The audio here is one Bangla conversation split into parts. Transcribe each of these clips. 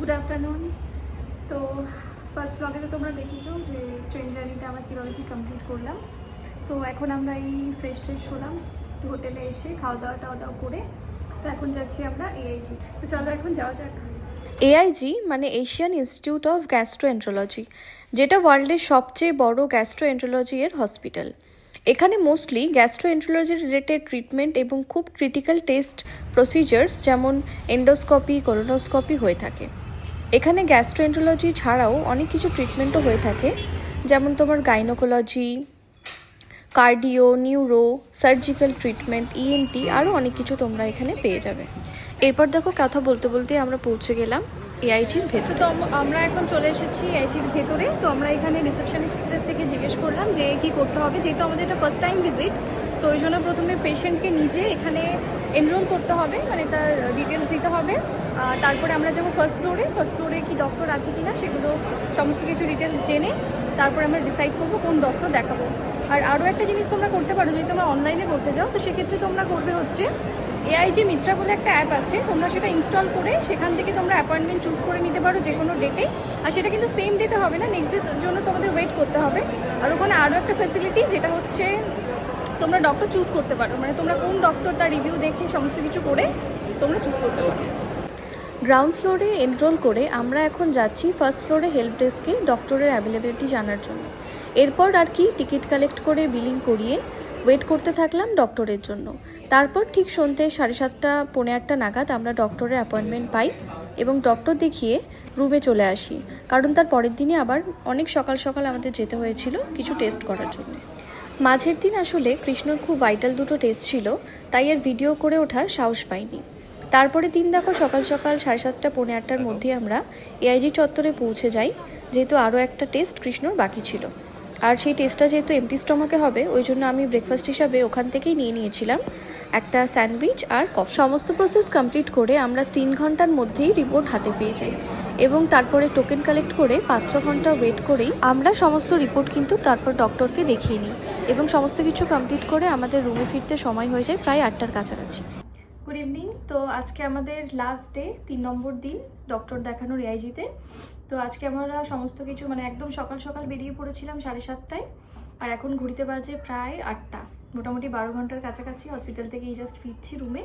গুড আফটারনুন তো ফার্স্ট ব্লগে তো তোমরা দেখেছ যে ট্রেন জার্নিটা আমার কীভাবে কী কমপ্লিট করলাম। তো এখন আমরা এই ফ্রেশ ট্রেশ হলাম হোটেলে এসে খাওয়া দাওয়া টাওয়া দাওয়া করে, তো এখন যাচ্ছি আমরা এআইজি তো চলো এখন যাওয়া যাক। এআইজি মানে এশিয়ান ইনস্টিটিউট অফ গ্যাস্ট্রোএন্ট্রোলজি যেটা ওয়ার্ল্ডের সবচেয়ে বড় গ্যাস্ট্রোএন্ট্রোলজি এর হসপিটাল এখানে মোস্টলি গ্যাস্ট্রোএন্ট্রোলজি রিলেটেড ট্রিটমেন্ট এবং খুব ক্রিটিক্যাল টেস্ট প্রসিজার্স যেমন এন্ডোস্কোপি কোলোনোস্কোপি হয়ে থাকে। এখানে গ্যাস্ট্রোএন্ট্রোলজি ছাড়াও অনেক কিছু ট্রিটমেন্টও হয়ে থাকে। যেমন তোমার gynaecology cardio neuro surgical treatment ENT আরও অনেক কিছু তোমরা এখানে পেয়ে যাবে। এরপর দেখো কথা বলতে বলতে আমরা পৌঁছে গেলাম এআইজির ভেতরে। তো আমরা এখন চলে এসেছি আইজির ভেতরে। তো আমরা এখানে রিসেপশনিস্টের থেকে জিজ্ঞেস করলাম যে কি করতে হবে। যেহেতু আমাদের এটা ফার্স্ট টাইম ভিজিট তো ওই জন্য প্রথমে পেশেন্টকে নিজে এখানে এনরোল করতে হবে। মানে তার ডিটেলস দিতে হবে। তারপরে আমরা যাব ফার্স্ট ফ্লোরে ফার্স্ট ফ্লোরে কি ডক্টর আছে কিনা সেগুলো সমস্ত কিছু ডিটেলস জেনে তারপরে আমরা ডিসাইড করব কোন ডক্টর দেখাবো। আর আরও একটা জিনিস তোমরা করতে পারো, যদি তোমরা অনলাইনে করতে চাও, তো সেক্ষেত্রে তোমরা করবে হচ্ছে এআইজি মিত্রা বলে একটা অ্যাপ আছে। তোমরা সেটা ইনস্টল করে সেখান থেকে তোমরা অ্যাপয়েন্টমেন্ট চুজ করে নিতে পারো যে কোনো ডেটে আর সেটা কিন্তু সেম ডেতে হবে না নেক্সট ডের জন্য তোমাদের ওয়েট করতে হবে। আর ওখানে আরও একটা ফেসিলিটি যেটা হচ্ছে তোমরা ডক্টর চুজ করতে পারো। মানে তোমরা কোন ডক্টর তার রিভিউ দেখে সমস্ত কিছু করে তোমরা চুজ করতে পারো। গ্রাউন্ড ফ্লোরে এনরোল করে আমরা এখন যাচ্ছি ফার্স্ট ফ্লোরে হেল্প ডেস্কে ডক্টরের অ্যাভেলেবিলিটি জানার জন্য। এরপর আর কি টিকিট কালেক্ট করে বিলিং করিয়ে ওয়েট করতে থাকলাম ডক্টরের জন্য। তারপর ঠিক সন্ধ্যে সাড়ে সাতটা, পৌনে আটটা নাগাদ আমরা ডক্টরের অ্যাপয়েন্টমেন্ট পাই এবং ডক্টর দেখিয়ে রুমে চলে আসি। কারণ তার পরের দিনই আবার অনেক সকাল সকাল আমাদের যেতে হয়েছিল কিছু টেস্ট করার জন্য। মাঝের দিন আসলে কৃষ্ণর খুব ভাইটাল দুটো টেস্ট ছিল, তাই আর ভিডিও করে ওঠার সাহস পাইনি। তারপরে দিন দেখো সকাল সকাল সাড়ে সাতটা, পৌনে আটটার মধ্যে আমরা এআইজি চত্বরে পৌঁছে যাই। যেহেতু আরও একটা টেস্ট কৃষ্ণর বাকি ছিল। আর সেই টেস্টটা যেহেতু এমটি স্টমাকে হবে, ওই জন্য আমি ব্রেকফাস্ট হিসাবে ওখান থেকেই নিয়ে নিয়েছিলাম একটা স্যান্ডউইচ আর কফ সমস্ত প্রসেস কমপ্লিট করে আমরা তিন ঘণ্টার মধ্যেই রিপোর্ট হাতে পেয়ে যাই। এবং তারপরে টোকেন কালেক্ট করে পাঁচ ছ ঘণ্টা ওয়েট করেই আমরা সমস্ত রিপোর্ট কিন্তু তারপর ডক্টরকে দেখিয়ে নিই। এবং সমস্ত কিছু কমপ্লিট করে আমাদের রুমে ফিরতে সময় হয়ে যায় প্রায় আটটার কাছাকাছি। গুড ইভিনিং তো আজকে আমাদের লাস্ট ডে তিন নম্বর দিন ডক্টর দেখানোর এআইজিতে তো। আজকে আমরা সমস্ত কিছু মানে একদম সকাল সকাল বেরিয়ে পড়েছিলাম সাড়ে সাতটায়, আর এখন ঘুরিতে বাজে প্রায় আটটা। মোটামুটি বারো ঘণ্টার কাছাকাছি হসপিটাল থেকে এই জাস্ট ফিরছি রুমে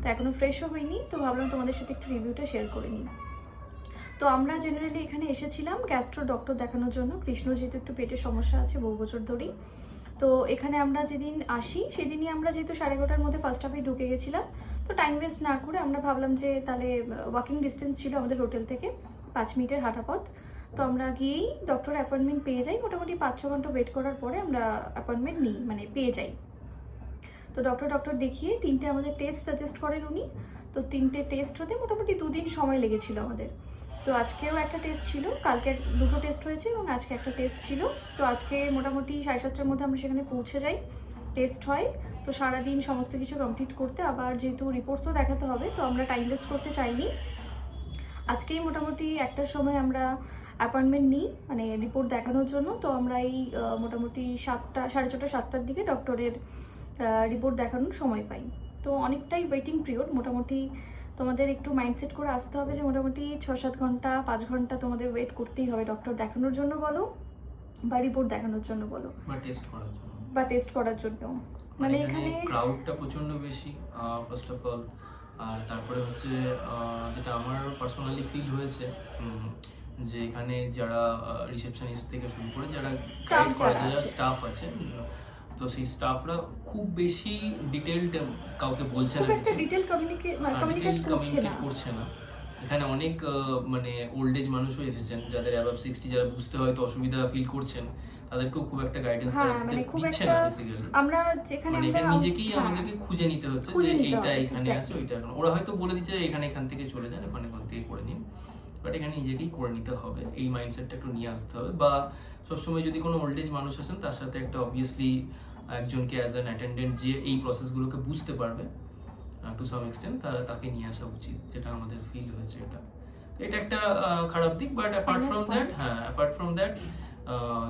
তো এখনও ফ্রেশও হয়নি, তো ভাবলাম তোমাদের সাথে একটু রিভিউটা শেয়ার করে নিই। তো আমরা জেনারেলি এখানে এসেছিলাম গ্যাস্ট্রো ডক্টর দেখানোর জন্য। কৃষ্ণ যেহেতু একটু পেটের সমস্যা আছে, বহু বছর ধরেই। তো এখানে আমরা যেদিন আসি, সেদিনই আমরা যেহেতু সাড়ে এগারোটার মধ্যে ফার্স্ট হাফে ঢুকে গেছিলাম। তো টাইম ওয়েস্ট না করে আমরা ভাবলাম যে তাহলে ওয়াকিং ডিস্টেন্স ছিল আমাদের হোটেল থেকে, পাঁচ মিনিটের হাঁটা পথ তো আমরা গিয়েই ডক্টর অ্যাপয়েন্টমেন্ট পেয়ে যাই। মোটামুটি পাঁচ, ছ ঘণ্টা ওয়েট করার পরে আমরা অ্যাপয়েন্টমেন্ট নিই মানে পেয়ে যাই। তো ডক্টর ডক্টর দেখিয়ে তিনটে আমাদের টেস্ট সাজেস্ট করেন উনি। তো তিনটে টেস্ট হতে মোটামুটি দুদিন সময় লেগেছিল আমাদের। তো আজকেও একটা টেস্ট ছিল, কালকে দুটো টেস্ট হয়েছে এবং আজকে একটা টেস্ট ছিল। তো আজকে মোটামুটি সাড়ে সাতটার মধ্যে আমরা সেখানে পৌঁছে যাই। টেস্ট হয়। তো সারাদিন সমস্ত কিছু কমপ্লিট করতে আবার যেহেতু রিপোর্টসও দেখাতে হবে তো আমরা টাইম ওয়েস্ট করতে চাইনি। আজকেই মোটামুটি একটার সময় আমরা অ্যাপয়েন্টমেন্ট নিই মানে রিপোর্ট দেখানোর জন্য। তো আমরা এই মোটামুটি সাতটা সাড়ে ছটা সাতটার দিকে ডক্টরের রিপোর্ট দেখানোর সময় পাই। তো অনেকটাই ওয়েটিং পিরিয়ড মোটামুটি তোমাদের একটু মাইন্ডসেট করে আসতে হবে যে মোটামুটি ছ সাত ঘণ্টা পাঁচ ঘণ্টা তোমাদের ওয়েট করতেই হবে ডক্টর দেখানোর জন্য বলো বা রিপোর্ট দেখানোর জন্য বলো। বা টেস্ট করার জন্য। জন্য মানে এখানে ক্রাউডটা প্রচণ্ড বেশি ফার্স্ট অফ অল আর তারপরে হচ্ছে যেটা আমার পার্সোনালি ফিল হয়েছে যে এখানে যারা রিসেপশনিস্ট থেকে শুরু করে যারা। স্টাফ আছে। তো সেই স্টাফরা খুব বেশি ডিটেলড কাউকে বলছে না ডিটেল কমিউনিকেট করছে না। এখানে অনেক মানে ওল্ড এজ মানুষও এসেছেন যাদের অ্যাবাভ সিক্সটি যারা বুঝতে হয়তো অসুবিধা ফিল করছেন তাদেরকেও খুব একটা গাইডেন্স হ্যাঁ মানে দিচ্ছে না বেসিক্যালি আমরা যেখানে মানে আমরা নিজেকেই হ্যাঁ, আমাদেরকে খুঁজে নিতে হচ্ছে যে এইটা এখানে আছে ওইটা এখন। ওরা হয়তো বলে দিচ্ছে এখানে এখান থেকে চলে যান ওখানে ওখান থেকে করে নিন। বাট এখানে নিজেকেই করে নিতে হবে এই মাইন্ডসেটটা একটু নিয়ে আসতে হবে। বা সবসময় যদি কোনো ওল্ড এজ মানুষ আছেন তার সাথে একটা অবভিয়াসলি একজনকে অ্যাজ অ্যান অ্যাটেন্ডেন্ট যে এই প্রসেসগুলোকে বুঝতে পারবে টু সাম এক্সটেন্ট তাকে নিয়ে আসা উচিত যেটা আমাদের ফিল হয়েছে এটা। এটা একটা খারাপ দিক বাট অ্যাপার্ট ফ্রম দ্যাট হ্যাঁ অ্যাপার্ট ফ্রম দ্যাট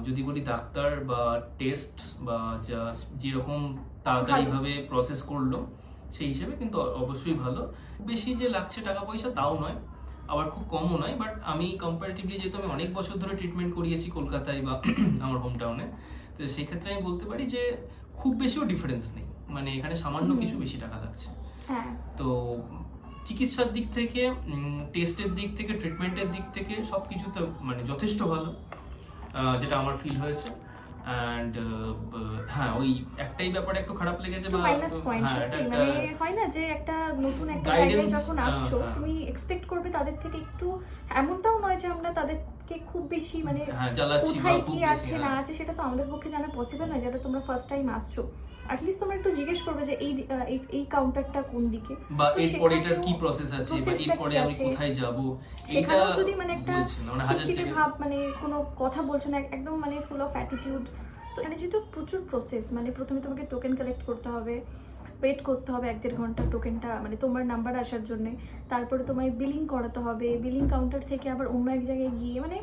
যদি বলি ডাক্তার বা টেস্ট বা যা যেরকম তাড়াতাড়িভাবে প্রসেস করল সেই হিসেবে কিন্তু অবশ্যই ভালো। বেশি যে লাগছে টাকা পয়সা তাও নয় আবার খুব কমও নয় বাট আমি কম্পারেটিভলি যেহেতু আমি অনেক বছর ধরে ট্রিটমেন্ট করিয়েছি কলকাতায় বা আমার হোম টাউনে তো সেক্ষেত্রে আমি বলতে পারি যে খুব বেশিও ডিফারেন্স নেই। মানে এখানে সামান্য কিছু বেশি টাকা লাগছে। তো চিকিৎসার দিক থেকে টেস্টের দিক থেকে ট্রিটমেন্টের দিক থেকে সব কিছুতে মানে যথেষ্ট ভালো যেটা আমার ফিল হয়েছে। অ্যান্ড হ্যাঁ ওই একটাই ব্যাপারে একটু খারাপ লেগেছে বা মাইনাস পয়েন্ট হ্যাঁ, সত্যি। মানে হয় না যে একটা নতুন একটা জায়গায় যখন আসছো হ্যাঁ। তুমি এক্সপেক্ট করবে তাদের থেকে একটু এমনটাও নয় যে আমরা তাদেরকে খুব বেশি মানে হ্যাঁ কোথায় কি আছে না হ্যাঁ। আছে সেটা তো আমাদের পক্ষে জানা পসিবল নয় যেটা তোমরা ফার্স্ট টাইম আসছো। অ্যাটলিস্ট তোমরা একটু জিজ্ঞেস করবে যে এই এই- কাউন্টারটা কোন দিকে? বা এরপরে এটার কি প্রসেস আছে বা এরপরে আমি কোথায় যাব? সেখানেও যদি মানে একটা মানে খিটখিটে ভাব মানে কোনো কথা বলছে না একদম মানে ফুল অফ অ্যাটিটিউড তো এখানে যেহেতু প্রচুর প্রসেস মানে প্রথমে তোমাকে টোকেন কালেক্ট করতে হবে ওয়েট করতে হবে এক দেড় ঘণ্টা টোকেনটা মানে তোমার নাম্বার আসার জন্য। তারপরে তোমায় বিলিং করাতে হবে বিলিং কাউন্টার থেকে আবার অন্য এক জায়গায় গিয়ে মানে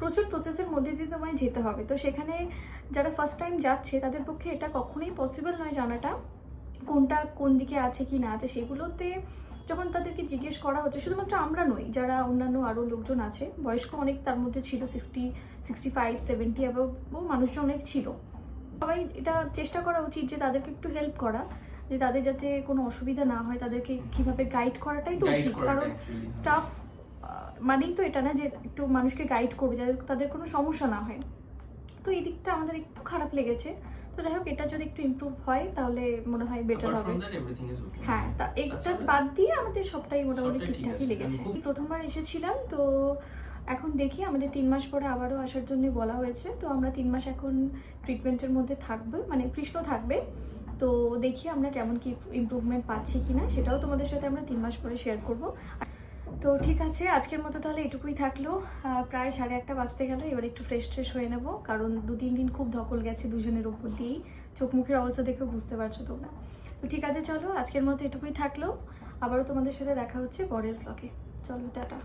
প্রচুর প্রসেসের মধ্যে দিয়ে তোমায় যেতে হবে। তো সেখানে যারা ফার্স্ট টাইম যাচ্ছে, তাদের পক্ষে এটা কখনোই পসিবল নয় জানাটা, কোনটা কোন দিকে আছে কি না আছে, সেগুলোতে যখন তাদেরকে জিজ্ঞেস করা হচ্ছে, শুধুমাত্র আমরা নই, যারা অন্যান্য আরও লোকজন আছে, বয়স্ক অনেক তার মধ্যে ছিল sixty sixty five seventy above মানুষজন অনেক ছিল। সবাই এটা চেষ্টা করা উচিত যে তাদেরকে একটু হেল্প করা। যে তাদের যাতে কোনো অসুবিধা না হয় তাদেরকে কীভাবে গাইড করাটাই তো উচিত। কারণ স্টাফ মানেই তো এটা না যে একটু মানুষকে গাইড করবে যাতে তাদের কোনো সমস্যা না হয়। তো এই দিকটা আমাদের একটু খারাপ লেগেছে। তো যাই হোক এটা যদি একটু ইমপ্রুভ হয় তাহলে মনে হয় বেটার হবে. হ্যাঁ তা এটা বাদ দিয়ে আমাদের সবটাই মোটামুটি ঠিকঠাকই লেগেছে। প্রথমবার এসেছিলাম তো এখন দেখি আমাদের তিন মাস পরে আবারও আসার জন্য বলা হয়েছে। তো আমরা তিন মাস এখন ট্রিটমেন্টের মধ্যে থাকব মানে কৃষ্ণ থাকবে। তো দেখি আমরা কেমন কি ইমপ্রুভমেন্ট পাচ্ছি কি না সেটাও তোমাদের সাথে আমরা তিন মাস পরে শেয়ার করব। তো ঠিক আছে, আজকের মতো তাহলে এটুকুই থাকল। প্রায় সাড়ে একটা বাজতে গেল, এবার একটু ফ্রেশ ট্রেশ হয়ে নেব, কারণ দু তিন দিন খুব ধকল গেছে দুজনের ওপর দিয়েই। চোখ মুখের অবস্থা দেখেও বুঝতে পারছ তোমরা। তো ঠিক আছে, চলো, আজকের মতো এটুকুই থাকল। আবারও তোমাদের সাথে দেখা হচ্ছে পরের ব্লগে চলো, টাটা।